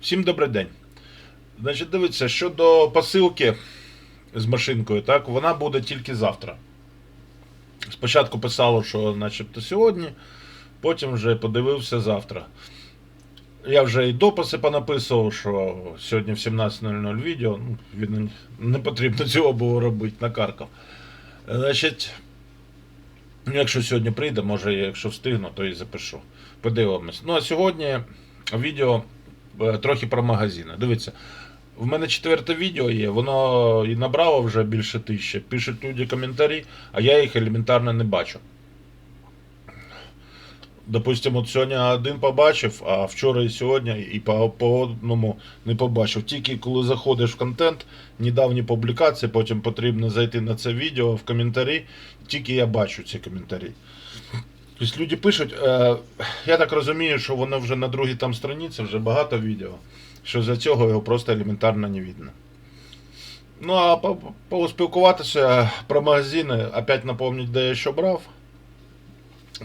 Всім добрий день. Значить, дивіться, щодо посилки з машинкою, так, вона буде тільки завтра. Спочатку писало, що начебто сьогодні, потім вже подивився завтра. Я вже і дописи понаписував, що сьогодні в 17.00 відео. Ну, не потрібно цього було робити, накаркав. Значить, ну, якщо сьогодні прийде, може, якщо встигну, то і запишу. Подивимось. Ну а сьогодні відео трохи про магазини. Дивіться, в мене четверте відео є, воно і набрало вже більше тисячі. Пишуть люди коментарі, а я їх елементарно не бачу. Допустим, от сьогодні один побачив, а вчора і сьогодні і по, по одному не побачив. Тільки коли заходиш в контент, недавні публікації, потім потрібно зайти на це відео в коментарі, тільки я бачу ці коментарі. Тобто люди пишуть, е, я так розумію, що воно вже на другій там страниці, вже багато відео, що за цього його просто елементарно не видно. Ну а по- по- поспілкуватися про магазини, опять напомнить, де я що брав.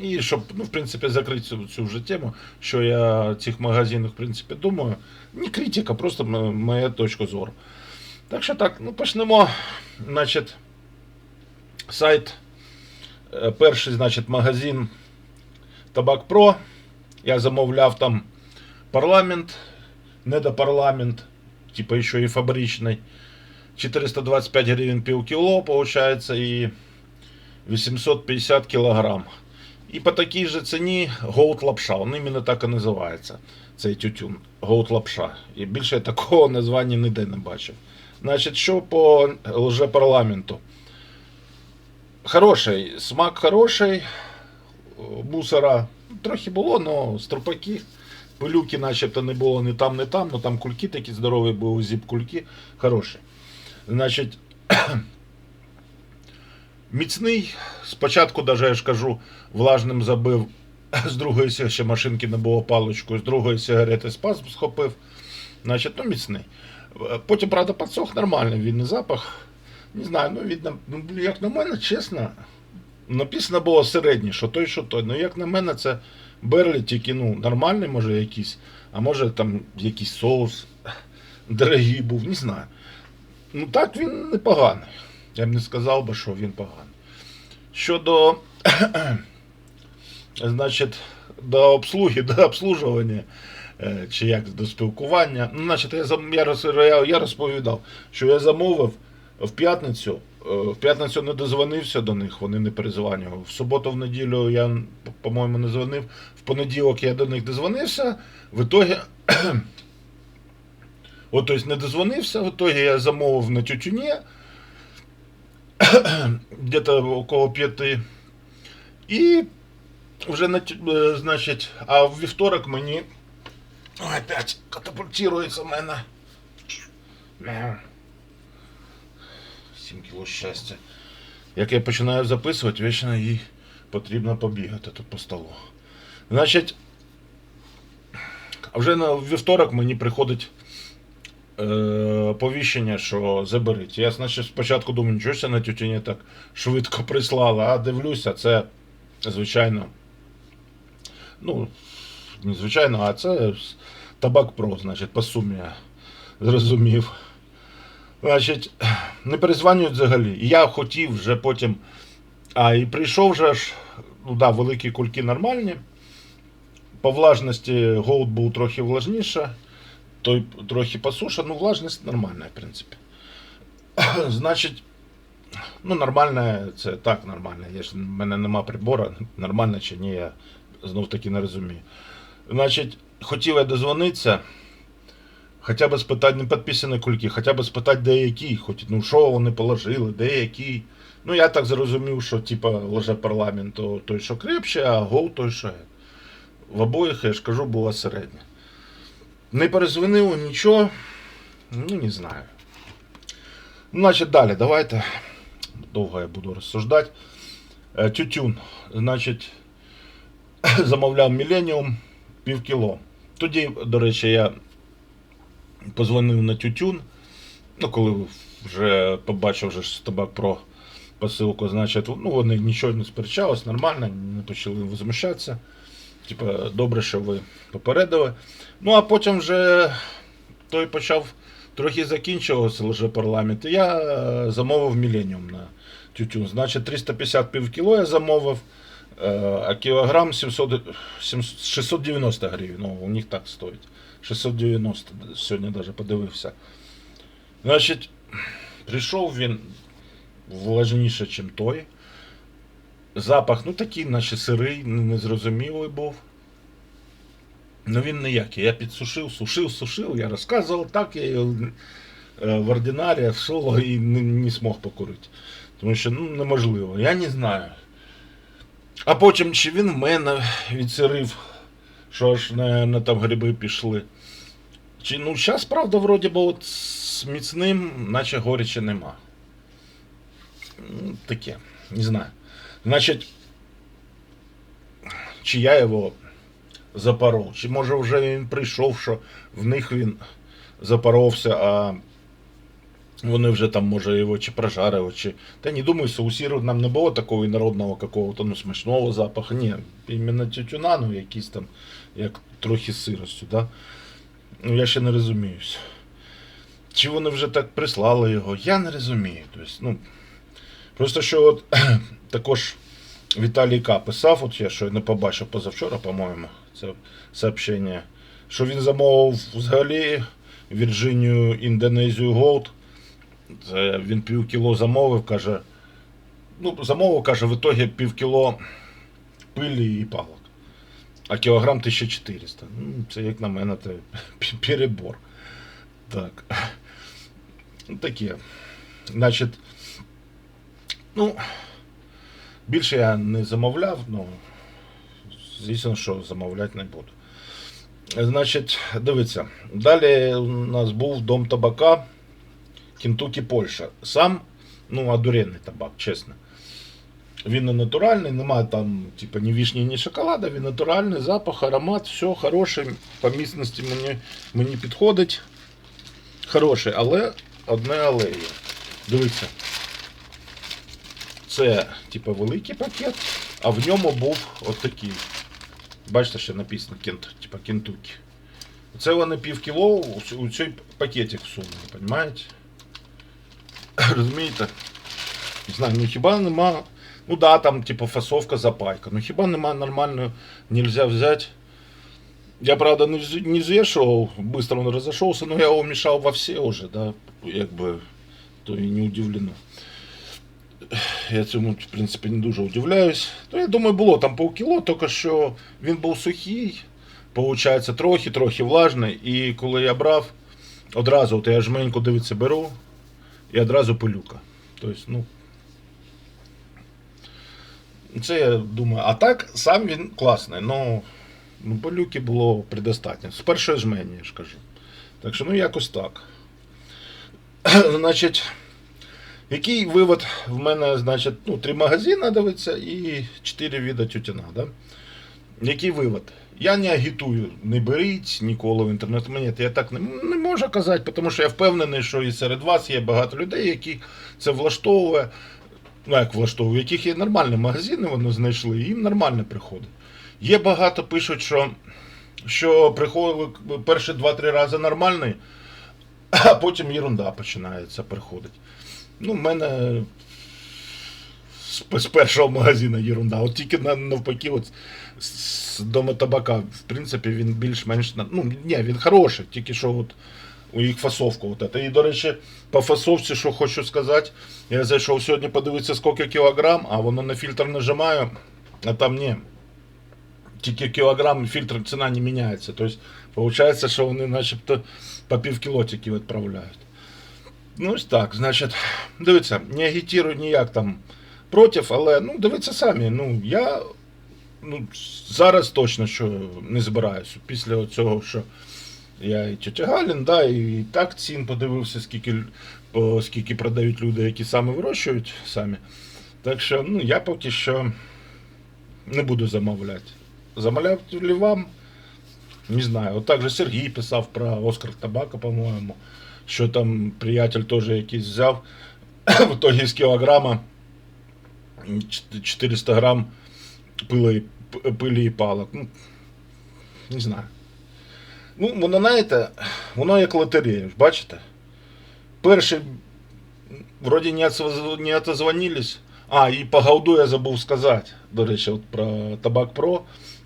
І щоб, ну, в принципі, закрити цю, цю вже тему, що я цих магазинах, в принципі, думаю. Не критика, просто моя точка зору. Так що так, ну почнемо. Значить, сайт. Е, Перший, значить, магазин Табак Про. Я замовляв там парламент, недопарламент, типа ще і фабричний. 425 гривень пів кіло, получается, і 850 кілограм. І по такій же ціні Gold лапша. Він іменно так і називається. Цей тютюн. Gold лапша. І більше я такого названня ніде не бачив. Значить, що по лжепарламенту? Хороший, смак хороший. Мусора трохи було, але струпаки. Пилюки начебто не було ні там, ні там, але там кульки такі здорові були, зіп кульки. Хороші. Значить, міцний. Спочатку, даже я ж кажу, влажним забив, з другої ще машинки не було паличкою, з другої сигарети спас схопив. Значить, ну міцний. Е, Потім, правда, підсох нормально, він не запах. Не знаю, ну видно, ну, як на мене, чесно, написано було середнє, що той, що той. Ну, як на мене, це Берлі тільки ну, нормальний, може, якийсь, а може там якийсь соус дорогий був, не знаю. Ну так він непоганий. Я б не сказав би, що він поганий. Щодо значить, до обслуги, до обслужування, е, чи як до спілкування. Ну, значить, я, я, я розповідав, що я замовив в п'ятницю. е, В п'ятницю не дозвонився до них, вони не перезванювали. В суботу, в неділю я, по- по-моєму, не дзвонив. В понеділок я до них дозвонився. В ітогі. От, тобто не дозвонився, в ітогі я замовив на тютюні где-то около п'яти. І вже на, е, значить, а в вівторок мені Ой, опять катапультирується в мене. Мяу. 7 кіло щастя. Як я починаю записувати, вічно їй потрібно побігати тут по столу. Значить, вже на вівторок мені приходить е, повіщення, що заберіть. Я значить, спочатку думаю, нічого це на тютюні так швидко прислала, а дивлюся, це звичайно. Ну, не звичайно, а це табак про, значить, по сумі зрозумів. Значить, не перезванюють взагалі. Я хотів вже потім. А і прийшов же ж, ну да, великі кульки нормальні. По влажності голд був трохи влажніше, той трохи посуша, ну влажність нормальна, в принципі. Значить, ну нормальне, це так нормально. Я ж, в мене нема прибора, нормально чи ні, я знов таки не розумію. Значить, хотів я дозвонитися, хоча б спитати, не підписані кульки, хоча б спитати, де які, хоч, ну що вони положили, де які. Ну, я так зрозумів, що типа лже парламент то той, що крепше, а гол той, що. геть. В обоїх, я ж кажу, була середня. Не перезвонило нічого, ну не знаю. Значить, далі, давайте. Довго я буду розсуждати. Е, Тютюн. Значить, замовляв Millennium пів кіло. Тоді, до речі, я позвонив на тютюн. Ну, коли вже побачив вже табак про посилку, значить, ну вони нічого не сперечались, нормально, не почали возмущатися. Типа, добре, що ви попередили. Ну, а потім вже той почав трохи закінчувався лише парламент, я е, замовив міленіум на тютюн. Значить, 350 пів кіло я замовив, а кілограм 700, 700 690 гривень. Ну, у них так стоїть. 690 сьогодні навіть подивився. Значить, прийшов він влажніше, ніж той. Запах, ну такий, наче сирий, незрозумілий був. Ну він ніякий. Я підсушив, сушив, сушив, я розказував так, я його е, в ординарі, в соло і не, не змог покурити. Тому що ну, неможливо. Я не знаю. А потім чи він в мене відсирив, що аж на, на там гриби пішли. Чи, ну, зараз, правда, вроді би, от з міцним, наче горечі нема. Ну, Таке, не знаю. Значить, чи я його запоров, чи може вже він прийшов, що в них він запоровся, а вони вже там, може, його чи прожарили, чи. Та не думаю, що у сіру нам не було такого інородного какого-то ну, смачного запаху. Ні, іменно тютюна, ну якийсь там, як трохи сиростю, да? Ну я ще не розуміюся. Чи вони вже так прислали його, я не розумію. Тобто, ну, просто що от також Віталій К. писав, от я щойно побачив позавчора, по-моєму, це сообщення, що він замовив взагалі Вірджинію Індонезію Голд. Це він пів кіло замовив, каже. Ну, замовив, каже, в ітогі пів кіло пилі і палок. А кілограм 1400. Ну, це як на мене, це перебор. Так. Таке. Значить, ну, більше я не замовляв, ну, звісно, що замовляти не буду. Значить, дивіться, далі у нас був дом табака Кентукі, Польща. Сам, ну, одуренний табак, чесно. Він не натуральний, немає там, типу, ні вішні, ні шоколада, він натуральний, запах, аромат, все хороше. По міцності мені, мені підходить. Хороший, але одне але є. Дивіться. Це, типу, великий пакет, а в ньому був отакий. Бачите, що написано Кент, типа Кентукі. Це вони пів кіло у цей пакетик всунули, розумієте? Розумієте? Не знаю, ну хіба нема. Ну да, там, типу, фасовка запайка. Ну хіба нема нормально, нельзя взяти. Я, правда, не, вз- не взвешивал, быстро он разошелся, но я его мешал во все уже, да, би, то і не удивлено. Я цьому, в принципі, не дуже удивляюсь. То я думаю, було там полкіло, тільки що він був сухий, получається, трохи-трохи влажний, і коли я брав, одразу от я жменьку дивиться беру, і одразу пилюка. Тобто, ну. Це я думаю, а так сам він класний, ну, ну пилюки було предостатньо. З першої жмені, я ж кажу. Так що, ну, якось так. Значить, який вивод в мене, значить, ну, три магазини дивиться і чотири вида тютюна, да? Який вивод? Я не агітую, не беріть ніколи в інтернет. Мені я так не, не можу казати, тому що я впевнений, що і серед вас є багато людей, які це влаштовує. Ну, як влаштовує, яких є нормальні магазини, вони знайшли, їм нормально приходить. Є багато пишуть, що, що приходили перші 2-3 рази нормальний, а потім ерунда починається приходить. Ну, в мене з, першого магазину ерунда. От тільки на- навпаки, от з, дома табака, в принципі, він більш-менш. Ну, ні, він хороший, тільки що от у їх фасовка. От. І, до речі, по фасовці, що хочу сказати, я зайшов сьогодні подивитися, скільки кілограм, а воно на фільтр нажимаю, а там ні. Тільки кілограм фільтр ціна не міняється. Тобто, виходить, що вони начебто по пів кіло тільки відправляють. Ну, ось так, значить, дивіться, не агітірую ніяк там проти, але ну, дивіться самі. Ну, я ну, зараз точно що не збираюся. Після цього, що я і тетя Галін, да, і так цін подивився, скільки, по, скільки продають люди, які саме вирощують самі. Так що ну, я поки що не буду замовляти. Замовляти ли вам? Не знаю. От так же Сергій писав про Оскар Табака, по-моєму, що там приятель теж якийсь взяв в итоге з кілограма 400 грам пили, пилі і палок. Ну, не знаю. Ну, воно, знаєте, воно як лотерея, бачите? Перший, вроді не, отозвонились. А, і по Гауду я забув сказати. До речі, от про Табак Про,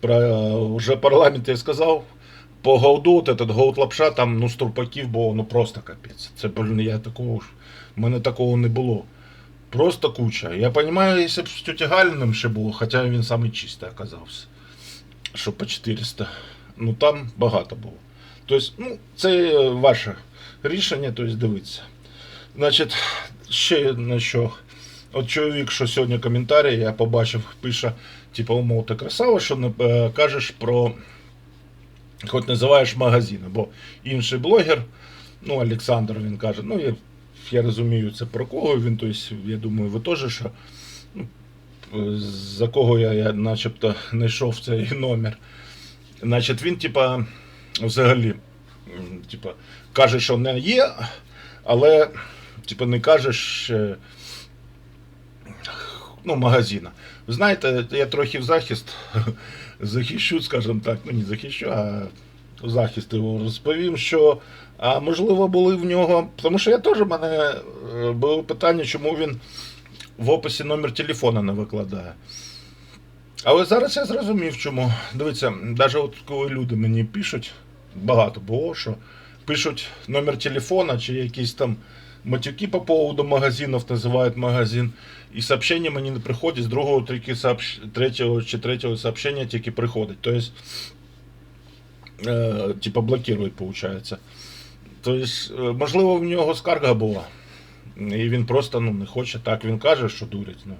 про вже парламент я сказав. По Гауду, от этот Гаут Лапша, там ну струпаків було ну просто капець. Це, блін, я такого ж. У мене такого не було. Просто куча. Я розумію, якщо б з тьоті Галіним ще було, хоча він самий чистий оказався. Що по 400. Ну там багато було. Тобто, ну, це е, ваше рішення, тобто дивіться. Значить, ще на що. От чоловік, що сьогодні коментарі, я побачив, пише, типу, умов, ти красава, що не е, кажеш про. Хоч називаєш магазини, бо інший блогер, ну, Олександр, він каже, ну, я, я розумію, це про кого він, тобто, я думаю, ви теж, що ну, е, за кого я, я начебто знайшов цей номер. Значить, він, типа, взагалі, типа, каже, що не є, але, типа, не кажеш. Ну, магазина. Знаєте, я трохи в захист захищу, скажімо так, ну не захищу, а захист його розповім, що а можливо були в нього. Тому що я теж в мене е, було питання, чому він в описі номер телефона не викладає. Але зараз я зрозумів, чому. Дивіться, навіть от коли люди мені пишуть, багато було, що пишуть номер телефона чи якісь там матюки по поводу магазинів, називають магазин. І сообщення мені не приходять, з другого сообщ... третього чи третього сообщення тільки приходить. Тобто, е, типа блокують, виходить. Тобто, е, можливо, в нього скарга була. І він просто ну, не хоче. Так він каже, що дурить. Ну.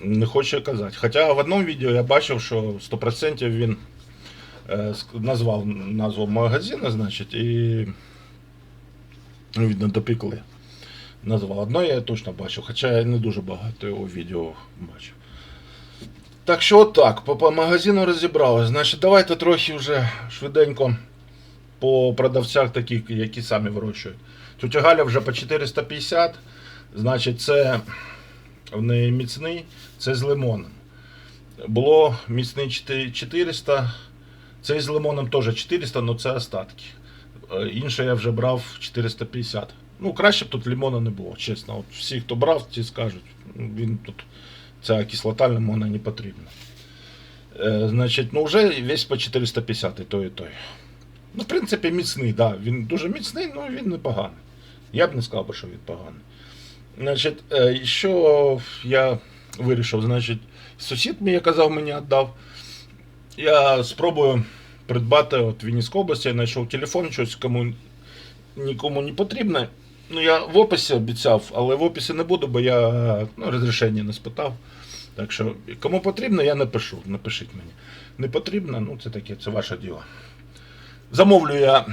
Не хоче казати. Хоча в одному відео я бачив, що 100% він е, назвав назву магазину, значить, і ну, видно, допікли. Назвав. Одно я точно бачив, хоча я не дуже багато його відео бачив. Так що отак, по, по магазину розібрали. Значить, давайте трохи вже швиденько по продавцях таких, які самі вирощують. Тетя Галя вже по 450, значить, це в неї міцний, це з лимоном. Було міцний 400, цей з лимоном теж 400, але це остатки. Е, Інше я вже брав 450. Ну, краще б тут лимона не було, чесно. От всі, хто брав, ті скажуть, ну, він тут, ця кислота лимона не потрібна. Е, значить, ну вже весь по 450 і той, і той. Ну, в принципі, міцний, да. Він дуже міцний, але він непоганий. Я б не сказав, що він поганий. Значить, е, що я вирішив, значить, сусід мені казав, мені віддав. Я спробую придбати от в Вінницькій області, я знайшов телефон, щось кому нікому не потрібне. Ну, я в описі обіцяв, але в описі не буду, бо я ну, розрішення не спитав. Так що, кому потрібно, я напишу. Напишіть мені. Не потрібно, ну це таке, це ваше діло. Замовлю я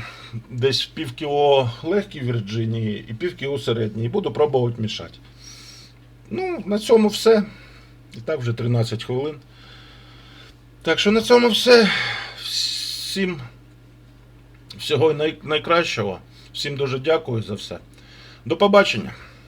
десь пів кіло легкій Вірджинії і пів кіло середній. І буду пробувати мішати. Ну, на цьому все. І так вже 13 хвилин. Так що на цьому все. Всім всього най- найкращого. Всім дуже дякую за все. До побачення.